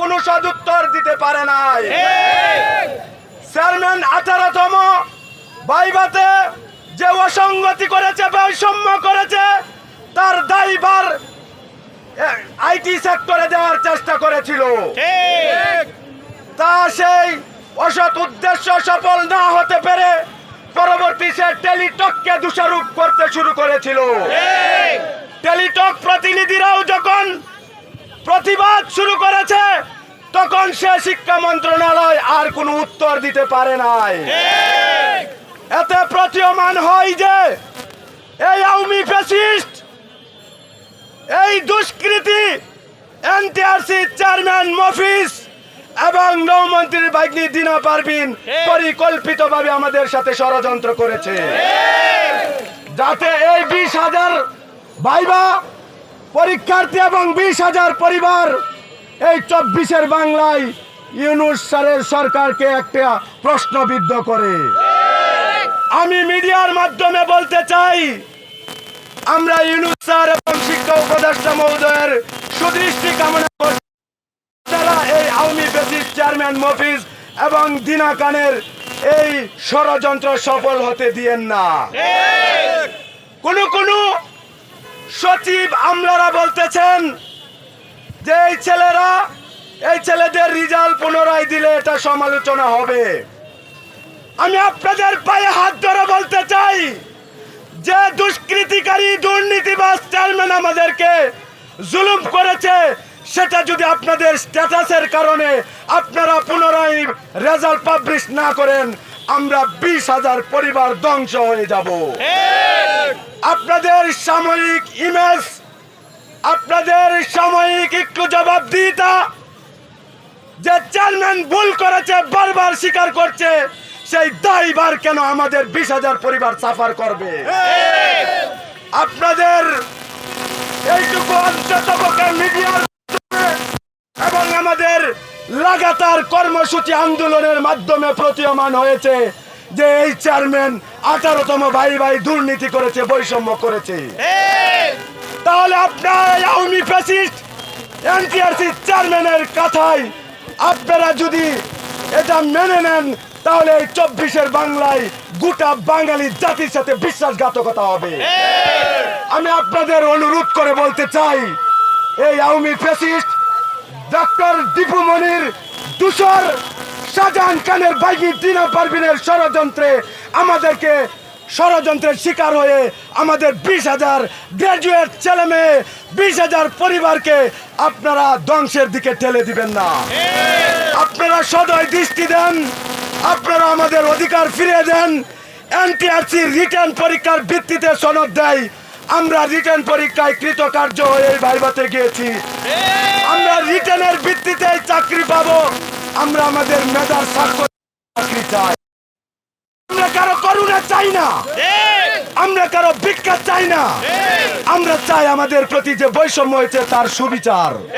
কোনো সদুত্তর দিতে পারে নাই। চেয়ারম্যান আঠারোতম ভাইবাতে যে অসঙ্গতি করেছে বৈষম্য করেছে তার দায়ভার আইটি সেক্টরে দেওয়ার চেষ্টা করেছিল। তা সেই অসৎ উদ্দেশ্য সফল না হতে পেরে পরবর্তী সে টেলিটককে দোষারোপ করতে শুরু করেছিল। টেলিটক প্রতিনিধিরাও যখন প্রতিবাদ শুরু করেছে, তখন সে শিক্ষা মন্ত্রণালয় আর কোনো উত্তর দিতে পারে নাই। এতে প্রতীয়মান হয় যে, এই আওয়ামী ফ্যাসিস্ট, এই দুষ্কৃতি এনটিআরসি চেয়ারম্যান মফিস এবং নৌমন্ত্রীর ভাগ্নি দিনা পারবিন পরিকল্পিতভাবে আমাদের সাথে ষড়যন্ত্র করেছে। যাতে এই বিশ হাজার ভাইবা পরীক্ষার্থী এবং বিশ হাজার পরিবার এই চব্বিশের বাংলায় ইউনুস স্যারের সরকারকে একটা প্রশ্নবিদ্ধ করে। আমি মিডিয়ার মাধ্যমে বলতে চাই, আমরা ইউনুস স্যার এবং শিক্ষা উপদেষ্টা মহোদয়ের সুদৃষ্টি কামনা করছি। তারা এই আওয়ামী বেসিস চেয়ারম্যান মফিজ এবং দিনা খানের এই ষড়যন্ত্র সফল হতে দিয়েন না। কোনো কোন সচিব আমলারা বলতেছেন যে এই ছেলেরা, এই ছেলেদের রেজাল্ট পুনরায় দিলে এটা সমালোচনা হবে। আমি আপনাদের পায়ে হাত ধরে বলতে চাই, যে দুষ্কৃতিকারী দুর্নীতিবাস চেয়ারম্যান আমাদেরকে জুলুম করেছে, সেটা যদি আপনাদের স্ট্যাটাসের কারণে আপনারা পুনরায় রেজাল্ট পাবলিশ না করেন, আমরা বিশ হাজার পরিবার ধ্বংস হয়ে যাব। আপনাদের সাময়িক ইমেজ, আপনাদের সাময়িক একটু জবাবদিহিতা। যে চেয়ারম্যান ভুল করেছে, বারবার স্বীকার করছে, সেই দায়বার কেন আমাদের বিশ হাজার পরিবার সাফার করবে? আপনাদের এইটুকু অন্তত মিডিয়ার এবং আমাদের লাগাতার কর্মসূচি আন্দোলনের মাধ্যমে প্রতীয়মান হয়েছে। যে এই চেয়ারম্যান আঠারোতম ভাই ভাই দুর্নীতি করেছে বৈষম্য করেছে। তাহলে আপনার আওয়ামী এনটিআরসি চেয়ারম্যানের কথায় আপনারা যদি এটা মেনে নেন তাহলে এই চব্বিশের বাংলায় গোটা বাঙালি জাতির সাথে বিশ্বাসঘাতকতা হবে। আমি আপনাদের অনুরোধ করে বলতে চাই এই আওয়ামী ফ্যাসিস্ট ডক্টর দীপু মনির দুশোর শাহজাহান খানের বাইকি দিনা পারভিনের ষড়যন্ত্রে আমাদেরকে ষড়যন্ত্রের শিকার হয়ে আমাদের বিশ হাজার গ্রাজুয়েট ছেলে মেয়ে, বিশ হাজার পরিবারকে আপনারা ধ্বংসের দিকে ঠেলে দিবেন না। আপনারা সদয় দৃষ্টি দেন, আপনারা আমাদের অধিকার ফিরিয়ে দেন, এনটিআরসি রিটার্ন পরীক্ষার ভিত্তিতে সনদ দেয়, আমরা রিটার্ন পরীক্ষায় কৃতকার্য হয়ে এই ভাইভাতে গিয়েছি। আমরা রিটার্নের ভিত্তিতে চাকরি পাবো। আমরা আমাদের মেধার স্বাক্ষর চাই। আমরা কারও করুণা চাই না। আমরা কারও ভিক্ষা চাই না। আমরা চাই আমাদের প্রতি যে বৈষম্য হয়েছে তার সুবিচার।